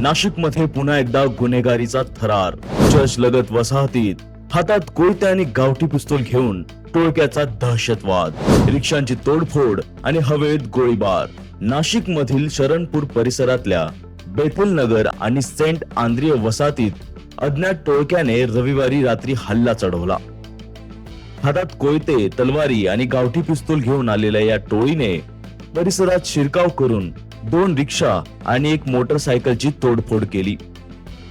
नाशिकमध्ये पुन्हा एकदा गुन्हेगारीचा थरार. चर्च लगत वसाहतीत हातात कोयते आणि गावठी पिस्तूल घेऊन टोळक्याचा दहशतवाद. रिक्षांची तोडफोड आणि हवेत गोळीबार. नाशिक मधील शरणपूर परिसरातल्या बेथल नगर आणि सेंट आंद्रिय वसाहतीत अज्ञात टोळक्याने रविवारी रात्री हल्ला चढवला. हातात कोयते तलवारी आणि गावठी पिस्तूल घेऊन आलेल्या या टोळीने परिसरात शिरकाव करून दोन रिक्षा आणि एक मोटरसायकलची तोडफोड केली.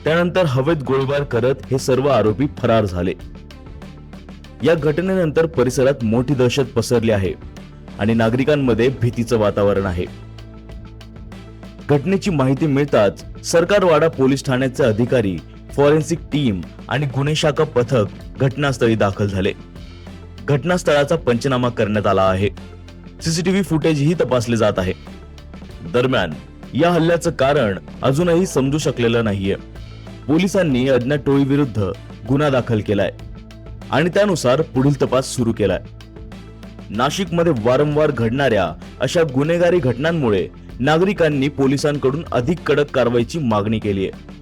त्यानंतर हवेत गोळीबार करत हे सर्व आरोपी फरार झाले. या घटनेनंतर परिसरात मोठी दहशत पसरली आहे आणि नागरिकांमध्ये भीतीचं वातावरण आहे. घटनेची माहिती मिळताच सरकारवाडा पोलीस ठाण्याचे अधिकारी फॉरेन्सिक टीम आणि गुन्हे शाखा पथक घटनास्थळी दाखल झाले. घटनास्थळाचा पंचनामा करण्यात आला आहे. सीसीटीव्ही फुटेजही तपासले जात आहे. दरम्यान या हल्ल्याचं कारण अजूनही समजू शकलेलं नाहीये. पोलिसांनी अज्ञात टोळीविरुद्ध गुन्हा दाखल केलाय आणि त्यानुसार पुढील तपास सुरू केलाय. नाशिकमध्ये वारंवार घडणाऱ्या अशा गुन्हेगारी घटनांमुळे नागरिकांनी पोलिसांकडून अधिक कडक कारवाईची मागणी केली आहे